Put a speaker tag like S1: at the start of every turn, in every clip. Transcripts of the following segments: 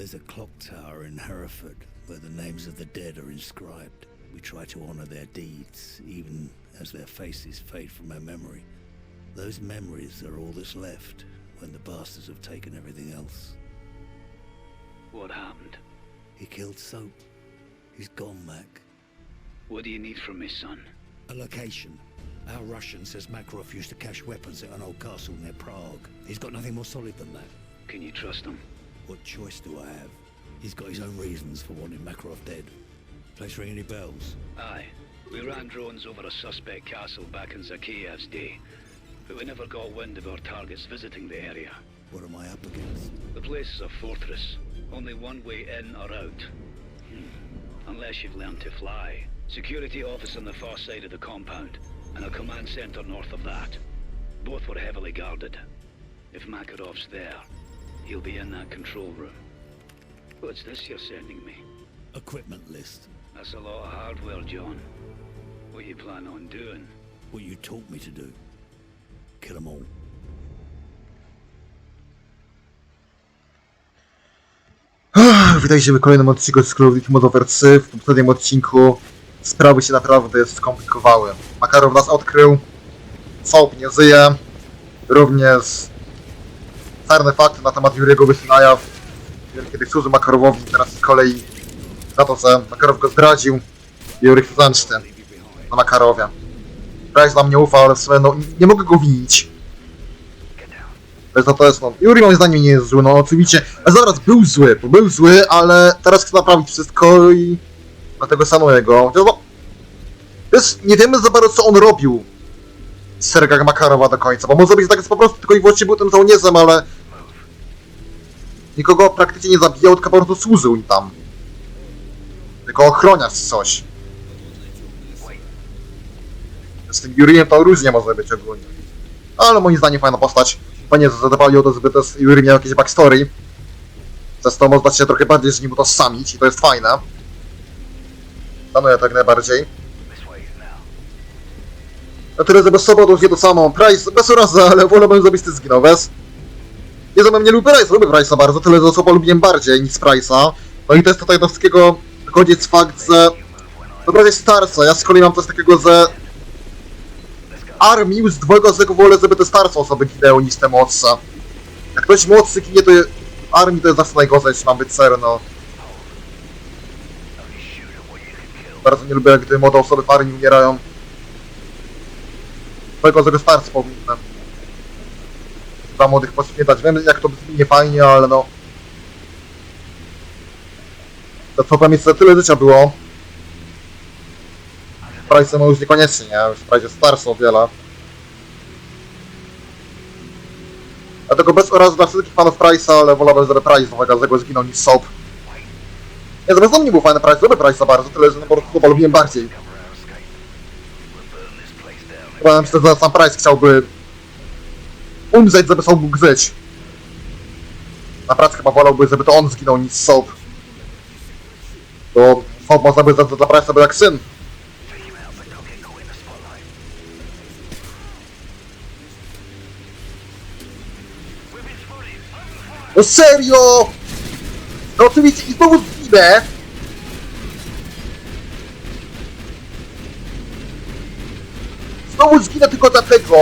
S1: There's a clock tower in Hereford where the names of the dead are inscribed. We try to honor their deeds, even as their faces fade from our memory. Those memories are all that's left when the bastards have taken everything else.
S2: What happened?
S1: He killed Soap. He's gone, Mac.
S2: What do you need from me, son?
S1: A location. Our Russian says Makarov used to cache weapons at an old castle near Prague. He's got nothing more solid than that.
S2: Can you trust him?
S1: What choice do I have? He's got his own reasons for wanting Makarov dead. Place ring any bells?
S2: Aye. We ran drones over a suspect castle back in Zakiyev's day, but we never got wind of our targets visiting the area.
S1: What am I up against?
S2: The place is a fortress. Only one way in or out. Hmm. Unless you've learned to fly. Security office on the far side of the compound, and a command center north of that. Both were heavily guarded. If Makarov's there, he'll be in that control room. What's this you're sending me?
S1: Equipment list.
S2: That's a lot of hardware, John. What you plan on doing?
S1: What you taught me to do. Kill 'em all.
S3: Witajcie w kolejnym odcinku z Modern Warfare 3. W poprzednim odcinku sprawy się naprawdę skomplikowały. Makarow nas odkrył, Soap nie żyje, również czarne fakty na temat jaw. Juri kiedyś służył Makarowowi, teraz z kolei za to, że Makarow go zdradził, Jury chce zemsty na Makarowie. Price nam nie ufa, ale w sumie no, nie mogę go winić. Jest, no, to jest, no, Yuri moim zdaniem nie jest zły, no oczywiście, a zaraz był zły, bo był zły, ale teraz chce naprawić wszystko i dlatego szanuję go. Chociaż no, wiesz, nie wiemy za bardzo co on robił w sergach Makarowa do końca, bo może być tak, że po prostu tylko i wyłącznie był tym żołnierzem, ale nikogo praktycznie nie zabijał, tylko po prostu służył im tam. Tylko ochroniarz coś. Z tym Juriem to różnie może być ogólnie. Ale moim zdaniem fajna postać. Fajnie, że zadbali o to, żeby też Yuri miał jakieś backstory. Przez to można się trochę bardziej z nim utożsamić i to jest fajne. Szanuję tak najbardziej. Na tyle, że bez sobą wie to samo. Price bez urazy, ale wolałbym, żebyś ty zginął, bez? Nie że mnie lubię Price, lubię Price'a bardzo, tyle, że Sobo lubiłem bardziej niż Price'a. No i też tutaj do wszystkiego wychodzi fakt, że... Dobra jest starca, ja z kolei mam coś takiego, że armii już dwojga z wolę, żeby te starsze osoby ginęły niż te młodsze. Jak ktoś młodszy ginie, to armii to jest zawsze najgorzej, jeśli mam być ser, no. Bardzo nie lubię, gdy młode osoby w armii umierają. Dwojga żeby starcy powinny. Dla młodych poświęcać. Wiem, jak to brzmi nie fajnie, ale no. To co tam jeszcze tyle życia było. Price no już niekoniecznie, nie? Już Price jest starszy o wiele. Dlatego bez oraz dla wszystkich fanów Price'a, ale wolałbym, żeby Price uwaga, z tego zginął niż Soap. Nie, zamiast nie był fajny Price, lubię Price'a bardzo, tyle, że no po prostu chyba lubiłem bardziej. Chyba myślę, że sam Price chciałby umrzeć, żeby Soap mógł żyć. Naprawdę chyba wolałby, żeby to on zginął niż Soap. Bo Soap można by za, za dla Price'a był jak syn. No serio! No oczywiście i znowu zginę! Znowu zginę tylko dlatego,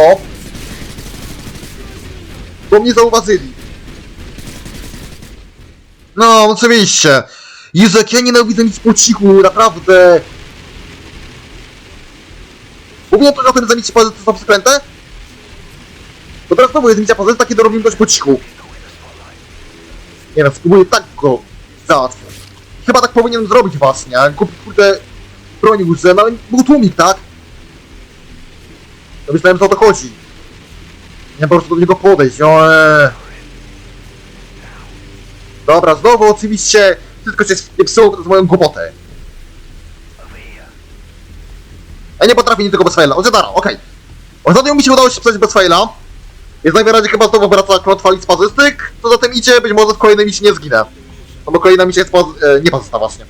S3: bo mnie zauważyli. No, oczywiście. Jak ja nienawidzę nic po cichu, naprawdę. Mówiłem trochę o tym, że misje pozycje są skręte? Bo teraz znowu jest misja pozycja, kiedy robimy coś po cichu. Nie wiem, spróbuję tak go załatwić. Chyba tak powinienem zrobić właśnie, nie? Kupić kurde broń użyłem, no ale był tłumik, tak? Ja myślałem, że o to chodzi. Nie po prostu do niego podejść, no eee. Dobra, znowu oczywiście wszystko się spieprzyło z moją głupotę. Ja nie potrafię nic tego bez faila. Ozedara, okej. Ostatnio mi się udało się przejść bez faila. Jest najwyraźniej chyba znowu wraca klątwa lic pazystyk, co za tym idzie, być może w kolejnej misji nie zginę. No bo kolejna misja jest poz... e, nie pazysta właśnie.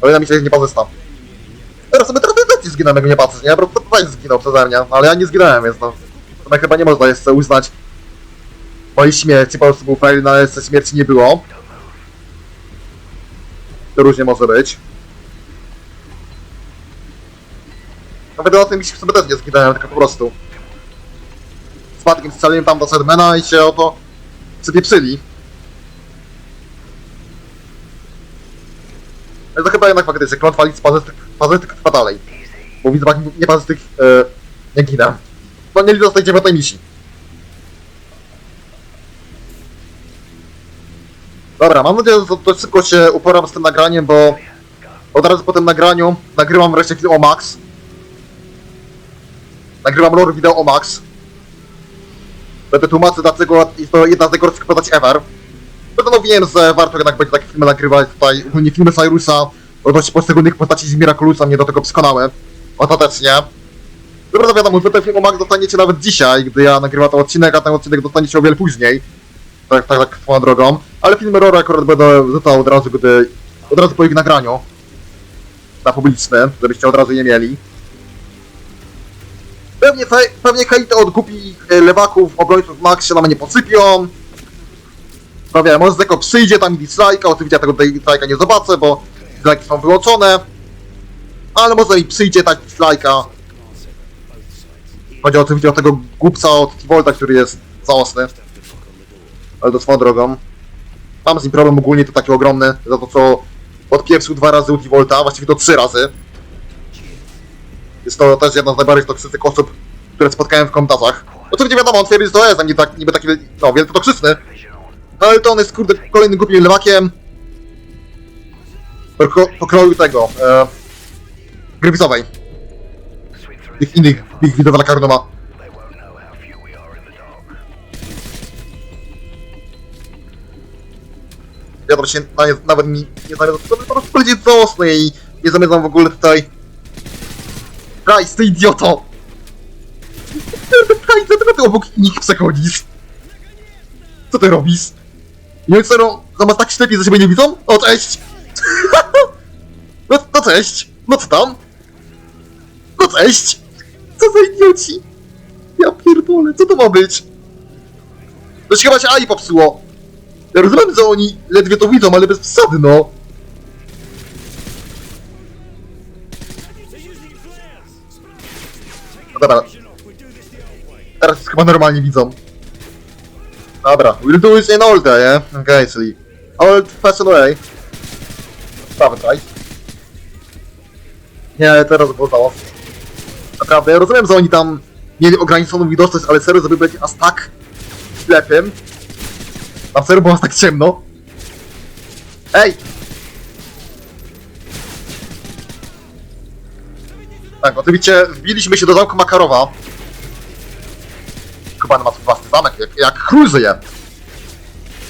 S3: Kolejna misja jest nie pazysta. Teraz sobie więcej zginąłem, jak nie patrzysz, nie? Po prostu zginął przeze mnie, ale ja nie zginąłem, więc no. To chyba nie można jeszcze uznać mojej śmierci, po prostu był fail, no ale śmierci nie było. To różnie może być. Nawet na tym misji sobie też nie zginąłem, tylko po prostu. Spadkiem scaliłem tam do Sedmena i się o to przypieprzyli. Ale to chyba jednak faktycznie, klątwa lic pazytyk, pazytyk trwa dalej. Bo widzę, nie pazytyk, e, nie ginę. No nie liczę z tej dziewiątej misji. Dobra, mam nadzieję, że dość szybko się uporam z tym nagraniem, bo od razu po tym nagraniu nagrywam wreszcie film o Max. Nagrywam lore wideo o Max. Będę tłumaczył dlaczego jest to jedna z najgorszych postaci ever. Postanowiłem, że warto jednak będzie takie filmy nagrywać tutaj, ogólnie filmy Cyrusa, odnośnie poszczególnych postaci z Miraculusa mnie do tego przekonały. Ostatecznie. Dobra, no wiadomo, wy ten film o Max dostaniecie nawet dzisiaj, gdy ja nagrywam ten odcinek, a ten odcinek dostaniecie o wiele później. Tak, tak, tak, swoją drogą. Ale filmy Roro akurat będę rzucał od razu, gdy... od razu po ich nagraniu. Na publiczne, żebyście od razu je mieli. Pewnie, pewnie hejty od głupich e, lewaków, obrońców Max się na mnie posypią. No może tylko przyjdzie tam i dislike'a, oczywiście ja tego dislike'a nie zobaczę, bo dislike'i są wyłączone. Ale może i przyjdzie tak dislike'a. Chodzi oczywiście o tego głupca od T-Volta, który jest zaosny. Ale to swoją drogą. Mam z nim problem ogólnie to taki ogromny, za to co odpieprzył dwa razy u T-Volta, właściwie to trzy razy. Jest to też jedna z najbardziej toksycznych osób, które spotkałem w komentarzach. Oczywiście wiadomo, on twierdzi, że to jest, a nie tak, niby taki, no, wielko toksyczny. No ale to on jest, kurde, kolejnym głupim lewakiem. Pokro- Pokroju tego, e, Grybisowej. Tych innych dla Karnoma. Ja to się nawet, nawet mi nie zamierzam, to po prostu powiedzieć zaosny i nie zamierzam w ogóle tutaj... Price, ty idioto! Price, dlaczego ty obok nich przechodzisz? Co ty robisz? Nie wiem, co zamiast tak ślepi, że siebie nie widzą? O, cześć! no, no cześć! No co tam? No cześć! Co za idioci! Ja pierdolę, co to ma być? To się chyba się AI popsuło. Ja rozumiem, że oni ledwie to widzą, ale bez przesady, no. No dobra. Teraz chyba normalnie widzą. Dobra, we'll do it in way, yeah? Okay, czyli old fashioned way. Prawy traj. Nie, teraz było. Naprawdę, rozumiem, że oni tam mieli ograniczoną widoczność, ale serio, żeby być aż tak ślepym. A serio było aż tak ciemno. Ej! Tak, oczywiście wbiliśmy się do zamku Makarowa. Chyba ma swój własny zamek, jak, jak król żyje.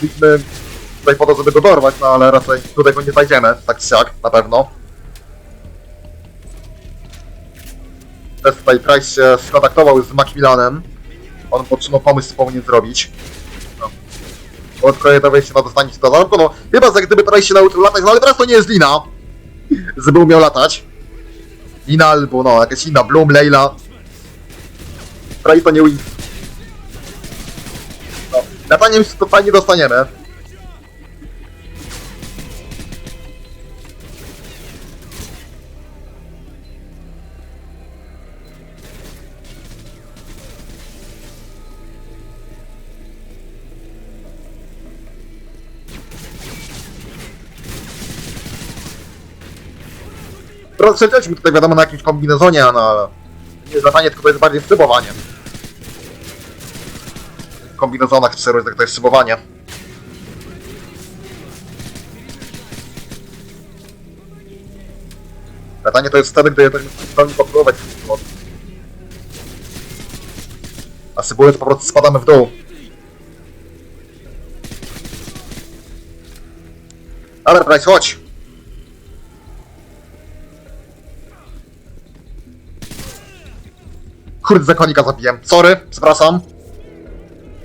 S3: Byliśmy tutaj po to, żeby go dorwać, no ale raczej tutaj go nie znajdziemy, tak czy siak, na pewno. Tutaj Price się skontaktował z Macmillanem. On podtrzymał pomysł, co powinien zrobić. No. Odkroję to wejście na dostanie się do zamku, no chyba, że gdyby Price się nauczył latać, no ale teraz to nie jest Lina. Żeby umiał latać. Lina albo no, jakaś inna, Bloom, Leila. Price to nie win. No, lataniem się to fajnie dostaniemy. Rozstrzeliśmy tutaj wiadomo na jakimś kombinezonie, no ale nie jest latanie, tylko to jest bardziej szybowanie. W kombinezonach czy tak to jest szybowanie. Latanie to jest wtedy, gdy jesteśmy w stanie kontrolować. A symbole to po prostu spadamy w dół. Dobra, Price, chodź! Kurde, zakonika zabiłem. Sorry, przepraszam.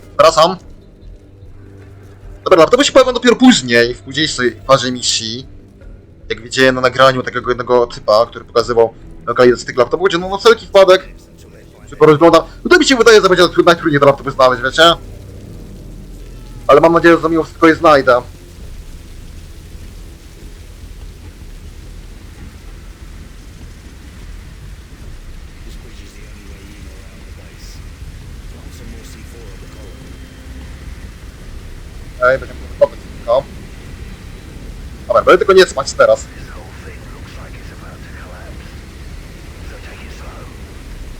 S3: Przepraszam. Dobra, to by się pojawią dopiero później, w późniejszej fazie misji. Jak widziałem na nagraniu takiego jednego typa, który pokazywał lokalizację tych laptopów, gdzie no na wszelki wypadek się porozgląda. No to mi się wydaje, że będzie najtrudniej te laptopy znaleźć, wiecie? Ale mam nadzieję, że mimo wszystko je znajdę. Okej, będziemy podać tylko. Dobra, będę tylko nie spać teraz.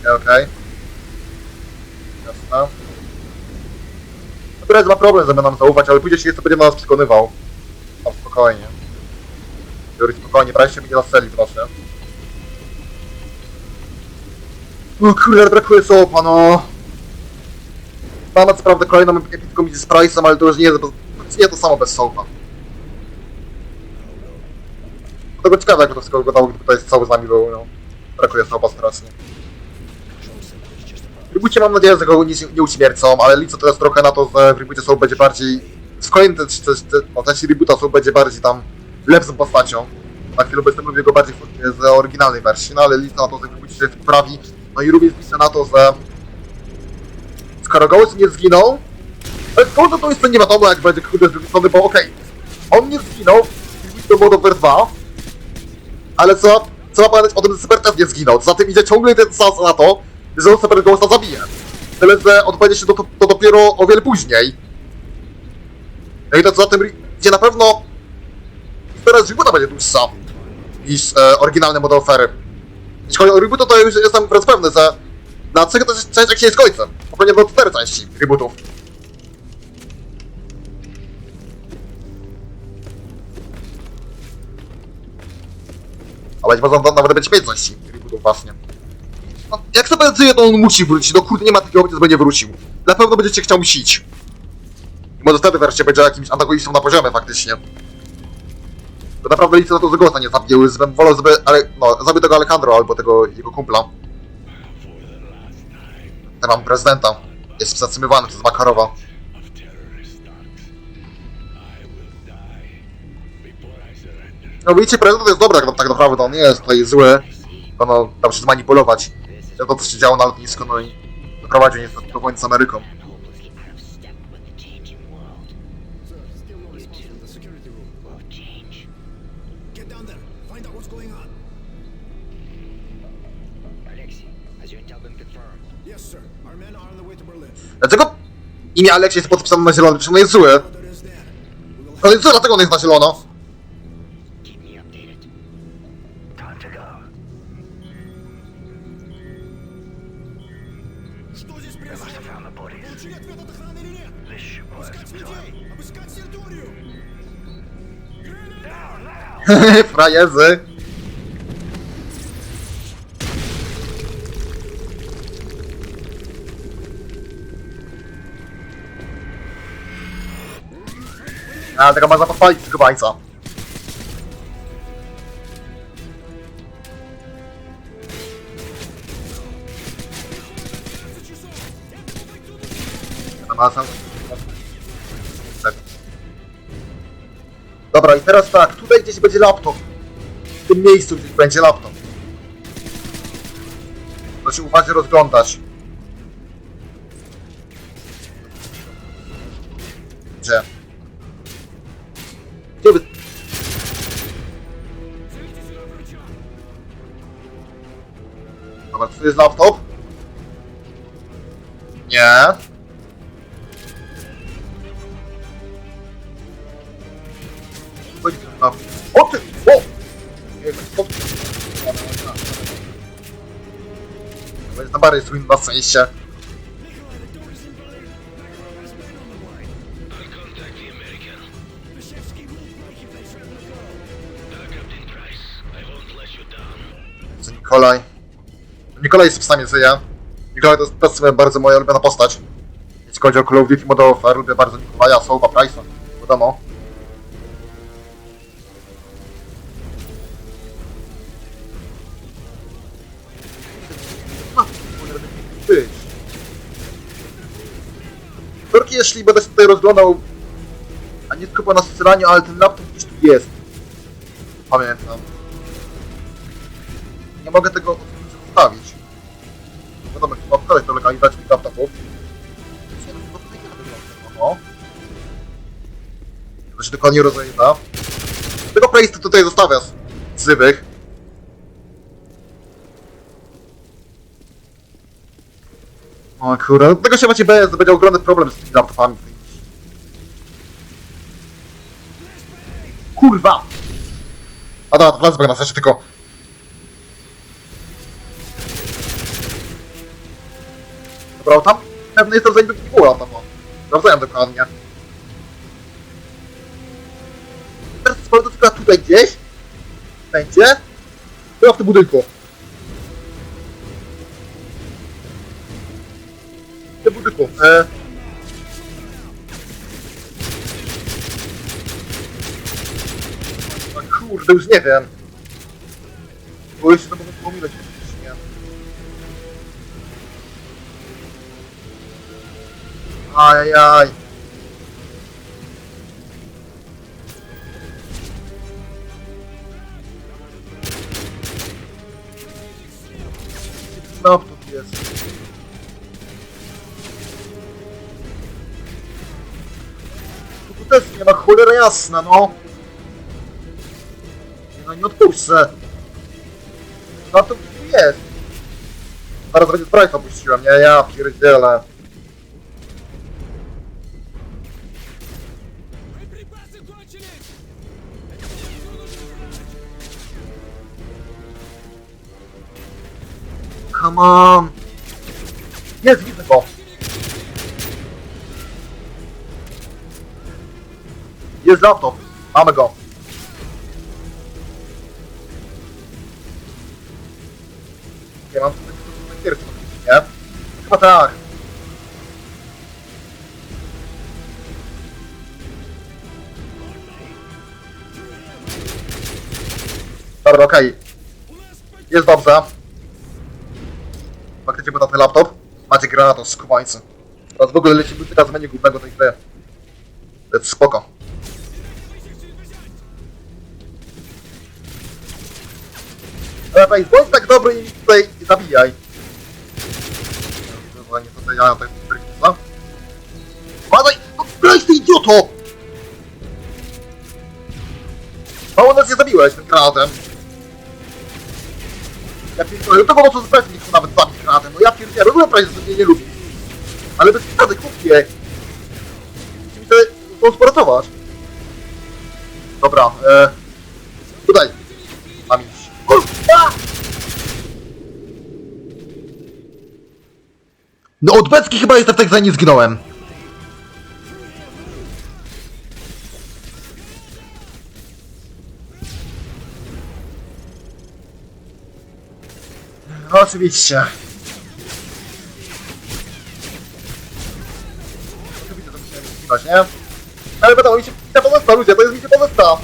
S3: Okej, okej. Jasne. Teraz ma problem, żeby nam zaufać, ale później się jeszcze będzie na nas przekonywał. Tam spokojnie. Jury, spokojnie, brać mnie nie zastrzeli, proszę. No kurde, brakuje sopa, no. Mamy co prawda kolejną epicką misję z Price'em, ale to już nie jest, nie to samo bez. To by ciekawe, jakby to wszystko wyglądało, gdyby tutaj cały z nami był, no. Brakuje sopa strasznie. W reboocie mam nadzieję, że go nie, nie uśmiercą, ale liczę teraz trochę na to, że w reboocie są będzie bardziej... W kolejnym te, te, te, no, reboota są będzie bardziej tam lepszą postacią. Na chwilę obecną lubię go bardziej z oryginalnej wersji, no ale liczę na to, że w reboocie się poprawi. No i również liczę na to, że... Ghost nie zginął... Ale to, to jeszcze nie wiadomo jak będzie kurde z drugiej strony, bo okej, on nie zginął do Modern Warfare 2, ale co, trzeba pamiętać o tym, że Super też nie zginął. Za tym idzie ciągle ten sens na to, że on Super Ghosta zabije. Tyle, że będzie się to, to dopiero o wiele później. No i to za tym idzie na pewno teraz reboota będzie dłuższa niż e, oryginalne model ofery. Jeśli chodzi o reboota, to już jestem wręcz pewny, że to jest część jak się jest końcem. Pewnie do cztery części rebootów. A być może nawet będzie pięć części rebootów właśnie. No, jak to będzie, to on musi wrócić. No kurde, nie ma takiego opcji, że będzie wrócił. Na pewno będziecie chciał mścić. I może wtedy wreszcie będzie jakimś antagonistą na poziomie faktycznie. To naprawdę liczę na to, że Ghosta nie zabił. Wolał, żeby... Ale, no, zabił tego Alejandro albo tego jego kumpla. Ten mam prezydenta. Jest zatrzymywany przez Makarowa. No widzicie, prezydent jest dobry tak, naprawdę, on nie jest tutaj zły. Ono dał się zmanipulować. To, co się działo na lotnisku, no i doprowadził niestety do wojny z Ameryką. Dlaczego imię Aleksiej jest podpisane na zielono? Przecież ono jest złe.
S4: There. We will
S3: To jest na zielono.
S5: Keep
S3: A, tego można podpalić tego bańca. Dobra, i teraz tak, tutaj gdzieś będzie laptop. W tym miejscu gdzieś będzie laptop. To się uważnie rozglądać. Tu jest laptop? Nie. Chodź tu na... O ty! O! To jest na bary swing na. Co Nikolaj? Nikolaj jest w stanie żyje. Nikolaj to jest w sumie bardzo moja ulubiona postać. Jeśli chodzi o Call of Duty Modern Warfare, lubię bardzo Nikolaja, Soapa, Price'a. Wiadomo. Być. Torki, jeśli będę się tutaj rozglądał, a nie tylko na strzelaniu, ale ten laptop gdzieś tu jest. Pamiętam. Nie mogę tego zostawić. Wkładać do legalizacji laptopów. Oho. To się dokładnie rozejda. Tego place'u tutaj zostawiasz. Zywych. O kurde, no tego się macie bez, będzie ogromny problem z tymi laptopami. Kurwa! A to flashback nas jeszcze tylko... Dobra, tam pewnie jestem zanim nie było tam, o. Sprawdzałem dokładnie. Teraz sprawdzę tylko tutaj gdzieś. Będzie. Chyba w tym budynku. W tym budynku. E... Kurde, już nie wiem. Bo jeszcze to Ajajaj. No, tu jest. Tu, też nie ma cholera jasna, no. No nie odpuszczę. No to jest. Zaraz będzie Sprite opuściłem, nie? Ja pierdzielę. Come on. Jest, widzę go. Jest laptop. Mamy go. Nie mam pierwszy, nie? Chyba tak. Dobra, okej. Jest dobrze. Ten laptop. Macie granatos, skubańcy. Teraz w ogóle lecimy teraz z menu głównego tej gry. To jest spoko. Ale bądź tak dobry i tutaj zabijaj. Dobra, nie tutaj ja tutaj co? Badaj! No graj ty idioto! Mało nas nie zabiłeś tym granatem. Ja pierdolę, to było co z pewnie nie nawet zabić granatem. No ja pierdolę, rozumiem prawie, że mnie nie lubi. Ale bez przesady, kupię. Musimy się konsportować. Dobra, e... Tutaj. Mam iść. No od beczki chyba jestem tak za nie zginąłem. No. Oczywiście zginąć, nie? Ale wiadomo, mi się pozosta, ludzie, to jest mi się pozosta.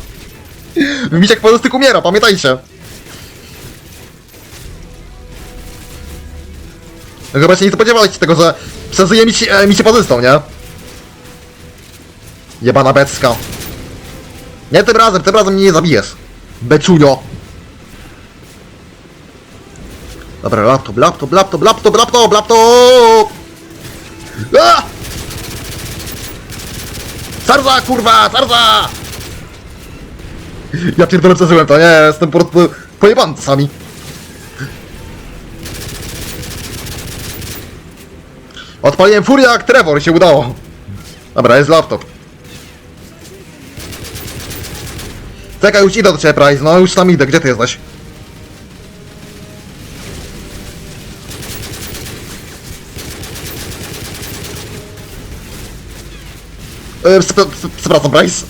S3: Misiak pozostyk umiera, pamiętajcie. Chyba się nie spodziewaliście tego, że przeżyje mi się, e, mi się pozostał, nie? Jebana becka. Nie tym razem, tym razem mnie nie zabijesz. Beczujo. Dobra, laptop, laptop, laptop, laptop, laptop, laptop! A! Sarza, kurwa, sarza! Ja pierdolę przeżyłem to, nie, jestem po prostu pojebany czasami. Odpaliłem furię jak Trevor, się udało. Dobra, jest laptop. Czekaj, już idę do ciebie, Price, no już tam idę, gdzie ty jesteś? E, przepra- prze- Przepraszam, Bryce.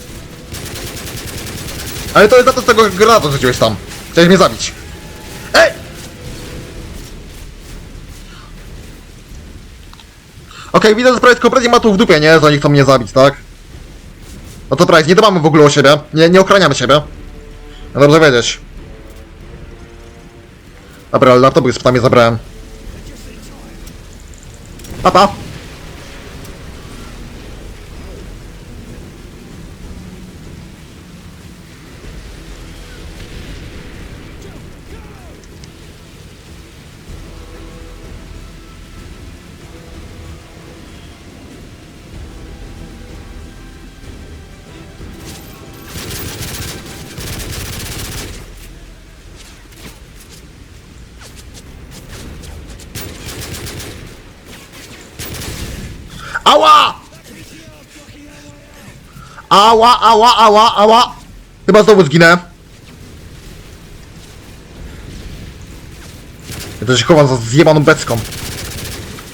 S3: Ale to jest za to, z tego granatu rzuciłeś tam. Chciałeś mnie zabić. Ej! Okej, widzę, że Price kompletnie ma tu w dupie, nie? Że oni chcą mnie zabić, tak? No to Price, nie dbamy w ogóle o siebie. Nie, nie ochraniamy siebie. No dobrze wiedzieć. Dobra, ale laptop już tam zabrałem. Papa! Ała! Ała, ała, ała, ała! Chyba znowu zginę. Ja też się chowam za zjebaną becką.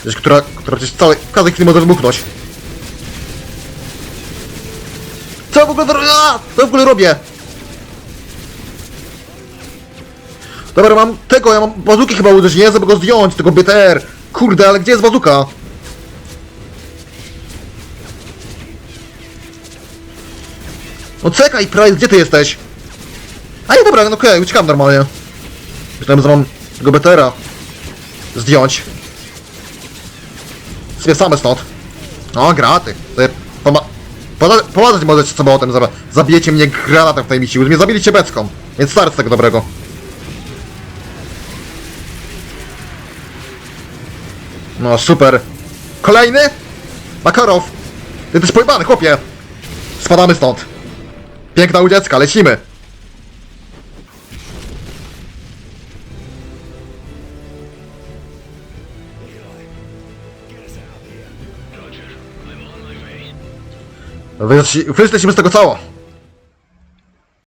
S3: Gdzieś, która, która gdzieś całe, w każdej chwili może wybuchnąć. Co ja w ogóle zro- A! Co ja w ogóle robię? Dobra, mam tego, ja mam bazuki chyba uderzyć, nie? Żeby go zdjąć, tego BTR. Kurde, ale gdzie jest bazuka? No czekaj, Price, gdzie ty jesteś? A nie, dobra, no okej, uciekam normalnie. Myślałem, że mam tego BTR-a zdjąć. Sobie same stąd. O, graty. Sobie poma poda- pomagać możecie sobie o tym, zabijecie mnie granatem w tej misji. Już mnie zabiliście becką, więc start z tego dobrego. No, super. Kolejny? Makarow. Ty też pojebany, chłopie. Spadamy stąd. Piękna u dziecka, lecimy.
S2: Roger, I'm on my way.
S3: Wy- Wszyscy lecimy z tego cało.